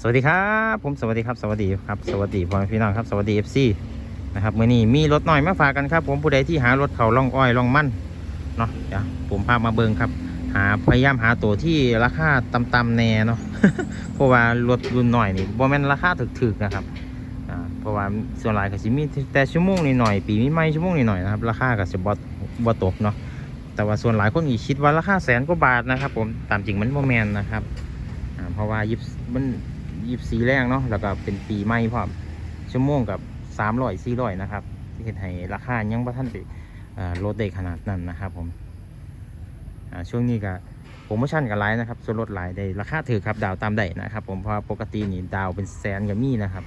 สวัสดีครับผมสวัสดีครับสวัสดีครับสวัสดีพ่อแม่พี่น้องครับสวัสดี FC นะครับมื่อนี้มีรถหน่อยมาฝากกันครับ ผมผู้ใดที่หารถเขาล่องอ้อยล่องมั่นเนาะเดี๋ยวผมพามาเบิงครับ หาพยายามหาตัวที่ราคาต่ำๆแน่เนาะเพราะว่ารถรุ่นหน่อยนี่บ่แม่นราคาถึกๆนะครับอ่าเพราะว่าส่วนหลายก็สิมีแต่ชั่วโมงนิดหน่อยปีมีไม่ชั่วโมงนิดหน่อยนะครับราคาก็สิบ่บ่ตกเนาะแต่ว่าส่วนหลายคนอีคิดว่าราคาแสนกว่าบาทนะครับ ผมตามจริงมันบ่แม่นนะครับอ่าเพราะว่ายิบมัน ยี่สีแรงเนาะแล้วก็เป็นปีใหม่พร้อมชั่วโมงกับสามร้อยสี่ร้อยนะครับที่เห็นให้ราคายังบ่ท่านไปอ่าลดได้ขนาดนั้นนะครับผมช่วงนี้ก็โปรโมชั่นกับไลน์นะครับส่วนลดหลายได้ราคาถือครับดาวตามได้นะครับ ผมเพราะปกตินี่ดาวเป็นแสนกับมีนะครับ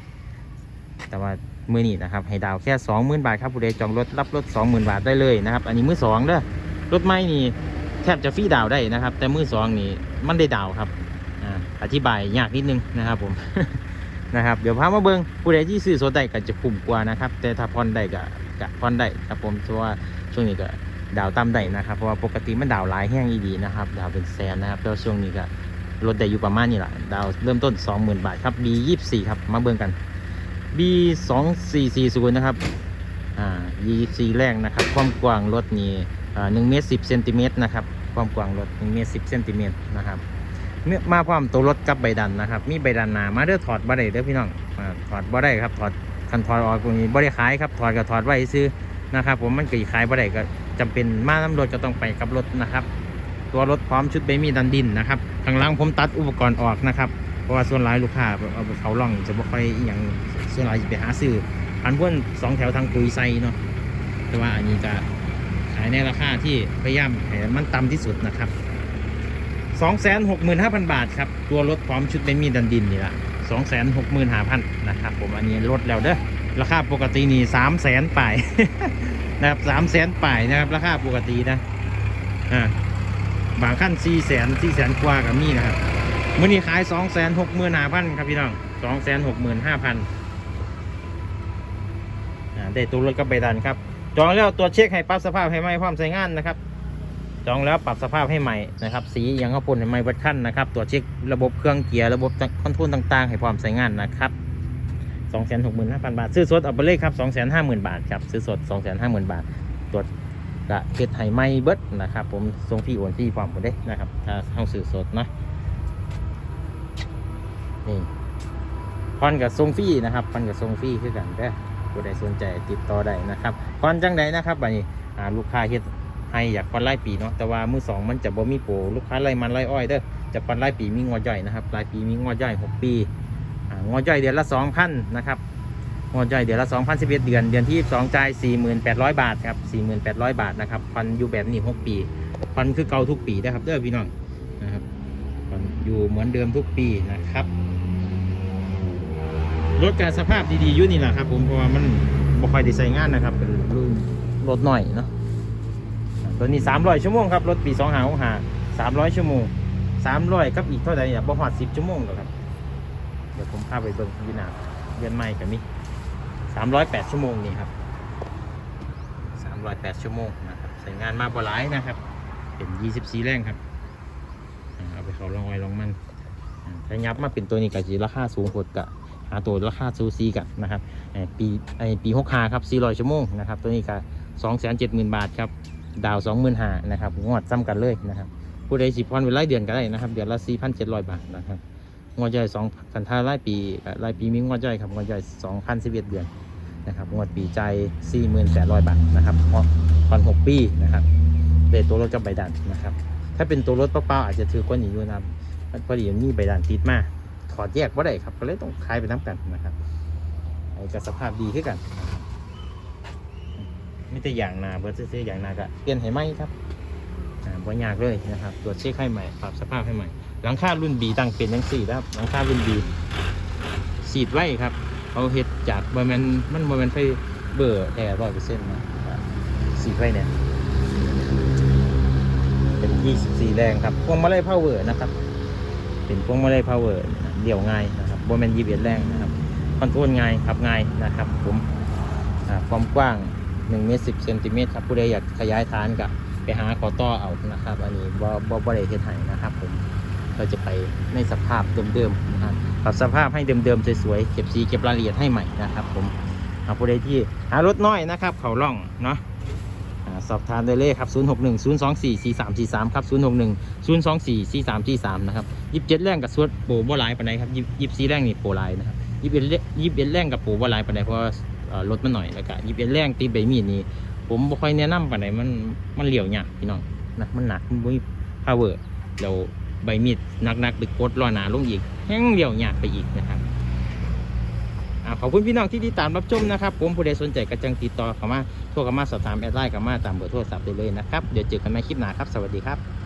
แต่ว่ามือนี้นะครับให้ดาวแค่สองหมื่นบาทครับผู้ใดจองรถรับรถสองหมื่นบาทได้เลยนะครับ อันนี้มือสองเด้อรถใหม่นี่แทบจะฟรีดาวได้นะครับ แต่มือสองนี่มันได้ดาวครับ อธิบายยากนิดนึงนะครับผม นะครับ เดี๋ยวพามาเบิงผู้ใดที่ซื้อโซได้ก็จะคุ้มกว่านะครับ แต่ถ้าผ่อนได้ก็ก็ผ่อนได้ครับผมเพราะว่าช่วงนี้ก็ดาวต่ำได้นะครับ เพราะว่าปกติมันดาวหลายแห้งอีดีนะครับ ดาวเป็นแสนนะครับแล้วช่วงนี้ก็ลดได้อยู่ประมาณนี้แหละดาวเริ่มต้น 20,000 บาทครับ B 24 ครับ มาเบิ่งกัน B 2440 นะครับ อ่า24 แรกนะครับ ความกว้างรถนี่อ่า1เมตร10เซนติเมตรนะครับ ความกว้างรถ1เมตร10เซนติเมตรนะครับ เมื่อมาพร้อมตัวรถกับใบดันนะครับ มีใบดันหนามาเด้อถอดบ่ได้เด้อพี่น้องอถอดบ่ได้ครับถอดคันถอดออกตรงนี้บ่ได้ขายครับถอดก็ถอดไว้ซื้อนะครับ ผมมันก็ขายบ่ได้ก็จำเป็นมาน้ำรถก็ต้องไปกับรถนะครับ ตัวรถพร้อมชุดใบมีดดันดินนะครับข้างล่างผมตัดอุปกรณ์ออกนะครับเพราะว่าส่วนหลายลูกค้าเอาไปเขาล่องจะบ่ค่อยอย่างส่วนหลายไปหาซื้อพันพ่นสองแถวทางปุยไซเนาะแต่ว่าอันนี้จะขายในราคาที่พยายามให้มันต่ำที่สุดนะครับ 2 6 5 0 0 0 บาทครับ ตัวรถพร้อมชุดเป็นมีดันดินนี่ละ2 6 5 0 0 0นะครับผมอันนี้ลดแล้วเด้อราคาปกตินี่3 0 0 0 0 0ป่ายนะครับ3 0 0 0 0 0ป่ายนะครับราคาปกตินะอ่าบางขั้น4 0 0 0 0 0 4 0 0 0 0กว่ากับนี่นะครับมื่อนี้ขาย 2 6 5 0 0 0ครับพี่น้อง2 6 5 5 0 0อ่าได้ตัวรถก็ไปดันครับจองแล้วตัวเช็คให้ปรับสภาพให้ไหมพร้อมใช้งานนะครับ จองแล้วปรับสภาพให้ใหม่นะครับ สีอยังข้าปุ่นให้ใหม่วัดขั้นนะครับตรวจเช็คระบบเครื่องเกียร์ระบบคอนโทรลต่างๆ ให้พร้อมใช้งานนะครับ2 6 5 0 0 0 บาท ซื้อสดเอาไปเลยครับ 2 5 0 0 0 0 บาทครับ ซื้อสด 2 5 0 0 0 0 บาท ตรวจกะเฮ็ดให้ใหม่เบิดนะครับ ผมส่งฟรีโอนฟรีพร้อมหมดเด้นะครับ ถ้าเข้าซื้อสดนะนี่พอนกับส่งฟรีนะครับพอนกับส่งฟรีคือกันเด้อผู้ใดสนใจติดต่อได้นะครับพอนจังใดนะครับบัดนี้ลูกค้าเฮ็ด ให้อยากฟันไล่ปีเนาะแต่ว่ามือสองมันจะบ่มีโปรลูกค้าไล่มันไล่อ้อยเด้อจะฟันไล่ปีมีงอจ่อยนะครับรายปีมีงอจ่อยหกปีงอจ่อยเดือนละสองพันนะครับงอจ่อยเดือนละสองพันสิบเอ็ดเดือนเดือนที่สองจ่ายสี่หมื่นแปดร้อยบาทครับสี่หมื่นแปดร้อยบาทนะครับฟันอยู่แบบนี้หกปีฟันคือเก่าทุกปีนะครับเด้อพี่น้องนะครับฟันอยู่เหมือนเดิมทุกปีนะครับรถการสภาพดีๆอยู่นี่แหละครับผมเพราะว่ามันบ่ค่อยได้ใช้งานนะครับเป็นรุ่นรถหน่อยเนาะ ตัวนี้300ชั่วโมงครับรถปี2 5 6 5 300 ชั่วโมง 300กับอีกเท่าไหร่เนี่ยบ่ฮอด10 ชั่วโมงหรอกครับ เดี๋ยวผมพาไปเบิ่งยีนาเดือนใหม่กับมี308 ชั่วโมงนี่ครับ308 ชั่วโมงนะครับใส่งานมาบ่หลายนะครับ เป็น 24 แรงครับเอาไปเขาลองไว้ลองมันถ้ายับมาเป็นตัวนี้ก็สิราคาสูงกว่าหาตัวราคาซูซีกันนะครับเอ่อปีไอปี65ครับ400ชั่วโมงนะครับตัวนี้ก็270,000บาทครับ ดาวสองหมื่นห้านะครับงวดซ้ำกันเลยนะครับผู้ใดสิพันเป็นรายเดือนก็ได้นะครับเดือนละสี่พันเจ็ดร้อยบาทนะครับงวดย่อยสองคันท่ารายปีก็รายปีมีงวดย่อยครับงวดย่อยสองพันสิบเอ็ดเดือนนะครับงวดปีใจสี่หมื่นแปดร้อยบาทนะครับเพราะพันหกปีนะครับเดตัวรถกับใบดันนะครับถ้าเป็นตัวรถเปล่าๆอาจจะถือกว่านี้อยู่นะครับพอดีมันมีใบดันติดมาถอดแยกว่าได้ครับก็เลยต้องคลายไปน้ำกันนะครับไอ้กับสภาพดีขึ้นกัน ม่แต่อย่างนาเบอร์ซื้ออย่างนาก็เปลี่ยนให้ไหมครับอ่าบ่ยากเลยนะครับตรวจเช็คให้ใหม่ปรับสภาพให้ใหม่ หลังคารุ่นบีตั้งเป็นยังสี่ครับหลังคารุ่นบีสีดไว้ครับเอาเห็ดจากบอมันมันบอมันไฟเบอร์แท้ร้อยเปอร์เซ็นต์นะสีดไว้เนี่ยเป็น24แรงครับพวงมาลัยพาวเวอร์นะครับ เป็นพวงมาลัยพาวเวอร์เดี่ยวง่ายนะครับบอมันยีเบียแรงนะครับคอนโทรลง่ายขับง่ายนะครับ ผมอ่าความกว้าง 1เมตร10เซนติเมตรครับผู้ใดอยากขยายฐานกับไปหาขอต่อเอานะครับ อันนี้บ่บ่บ่ได้เฮ็ดให้นะครับผมเราจะไปในสภาพเดิมๆนะครับปรับสภาพให้เดิมๆสวยๆเก็บสีเก็บรายละเอียดให้ใหม่นะครับ ผมเอาผู้ใดที่หารถน้อยนะครับ เขาล่องเนาะสอบถามได้เลยครับ 0 6 1 0 2 4 4 3 4 3 ครับ 0 6 1 0 2 4 4 3 4 3 นะครับยี่สิบเจ็ดแรงกับสวดโปรบ่หลายปานใดครับยี่สิบสี่แรงนี่โปรหลายนะครับยี่สิบเอ็ดยี่สิบเอ็ดแรงกับโปรบ่หลายปานใดเพราะ รถมันหน่อยแล้วก็ยิบเอ็ดแรงตีใบมีดนี่ผมบ่ค่อยแนะนำปานใดมันมันเหลี่ยวยากพี่น้องนะมันหนักมันบ่มี power แล้วใบมีดหนักๆไปกดล้อหนาลงอีกแห้งเหลี่ยวยากไปอีกนะครับอขอบคุณพี่น้องที่ติดตามรับชมนะครับผมผู้ใดสนใจก็จังติดต่อเข้ามาโทรเข้ามาสอบถามแอดไลน์เข้ามาตามเบอร์โทรศัพท์ได้เลยนะครับเดี๋ยวเจอกันในคลิปหน้าครับสวัสดีครับ